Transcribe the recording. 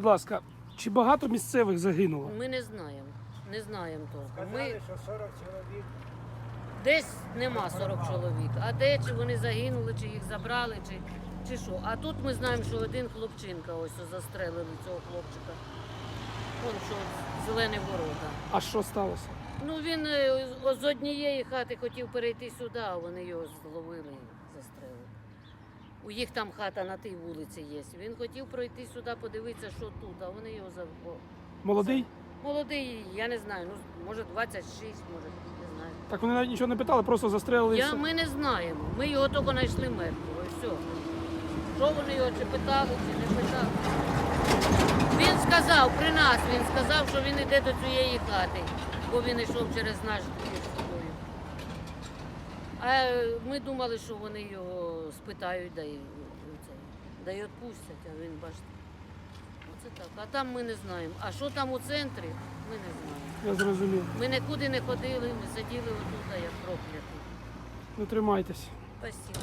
будь ласка, чи багато місцевих загинуло? Ми не знаємо. Не знаємо толком. Ми що 40 чоловік. десь нема 40 чоловік, а де чи вони загинули, чи їх забрали, чи, чи що. А тут ми знаємо, що один хлопчинка ось ось застрелили цього хлопчика. Вон що зелені ворота. А що сталося? Ну він е, з- однієї хати хотів перейти сюди, а вони його зловили. У їх там хата на тій вулиці є. Він хотів пройти сюди, подивитися, що тут, а вони його за Молодий? молодий, я не знаю, ну може 26, може, не знаю. Так вони навіть нічого не питали, просто застрелили. і Я, все. ми не знаємо. Ми його тільки знайшли мертвого і все. Що вони його чи питали, чи не питали. Він сказав при нас, він сказав, що він йде до цієї хати, бо він йшов через наш двір. А ми думали, що вони його спитають, да й, це, да й відпустять, а він бачите. Оце так. А там ми не знаємо. А що там у центрі, ми не знаємо. Я зрозумів. Ми нікуди не ходили, ми сиділи отут, як прокляті. Ну тримайтесь. Спасибо.